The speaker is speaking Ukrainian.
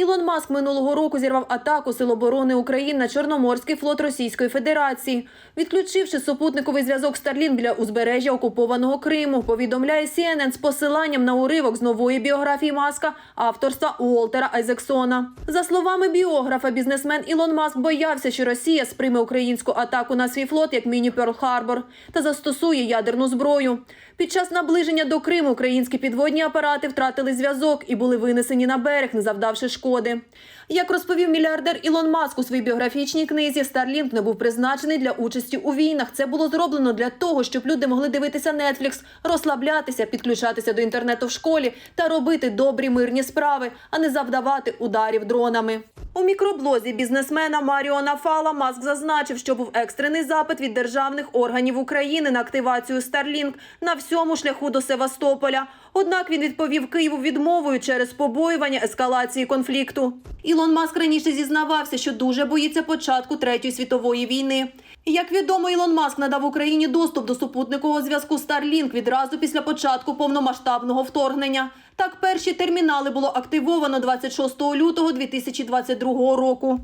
Ілон Маск минулого року зірвав атаку Сил оборони України на Чорноморський флот Російської Федерації, відключивши супутниковий зв'язок Старлін біля узбережжя окупованого Криму. Повідомляє CNN з посиланням на уривок з нової біографії Маска авторства Уолтера Айзексона. За словами біографа, бізнесмен Ілон Маск боявся, що Росія сприйме українську атаку на свій флот як міні Перл Харбор та застосує ядерну зброю. Під час наближення до Криму українські підводні апарати втратили зв'язок і були винесені на берег, не завдавши шкоди. Як розповів мільярдер Ілон Маск у своїй біографічній книзі, Starlink не був призначений для участі у війнах. Це було зроблено для того, щоб люди могли дивитися Netflix, розслаблятися, підключатися до інтернету в школі та робити добрі мирні справи, а не завдавати ударів дронами. У мікроблозі бізнесмена Маріона Фала Маск зазначив, що був екстрений запит від державних органів України на активацію Starlink на всьому шляху до Севастополя. Однак він відповів Києву відмовою через побоювання ескалації конфлікту. Ілон Маск раніше зізнавався, що дуже боїться початку третьої світової війни. Як відомо, Ілон Маск надав Україні доступ до супутникового зв'язку Starlink відразу після початку повномасштабного вторгнення. Так, перші термінали було активовано 26 лютого 2022 року.